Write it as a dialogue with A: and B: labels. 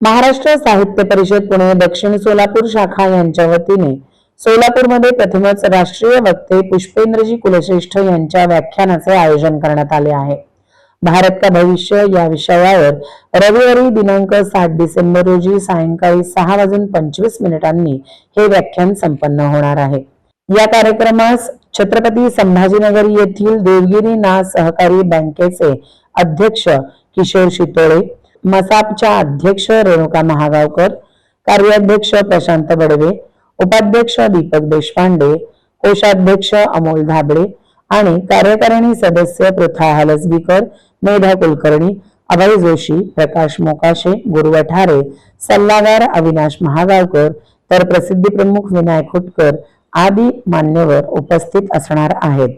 A: महाराष्ट्र साहित्य परिषद पुणे दक्षिण सोलापूर शाखा यांच्या वतीने सोलापूरमध्ये प्रथमच राष्ट्रीय वक्ते पुष्पेंद्रजी कुलश्रेष्ठ यांच्या व्याख्यानाचे आयोजन करण्यात आले आहे. भारत का भविष्य या विषयावर रविवारी दिनांक सात डिसेंबर रोजी सायंकाळी सहा वाजून पंचवीस मिनिटांनी हे व्याख्यान संपन्न होणार आहे. या कार्यक्रमास छत्रपती संभाजीनगर येथील देवगिरी ना सहकारी बँकेचे अध्यक्ष किशोर शितोळे मसापच्या अध्यक्ष रेणुका महागावकर कार्याध्यक्ष प्रशांत बडवे उपाध्यक्ष दीपक देशपांडे कोषाध्यक्ष अमोल धाबडे आणि कार्यकारिणी सदस्य पृथा हलसगीकर मेधा कुलकर्णी अभय जोशी प्रकाश मोकाशे गुरुवठारे सल्लागार अविनाश महागावकर तर प्रसिद्धी प्रमुख विनायक खुटकर आदी मान्यवर उपस्थित असणार आहेत.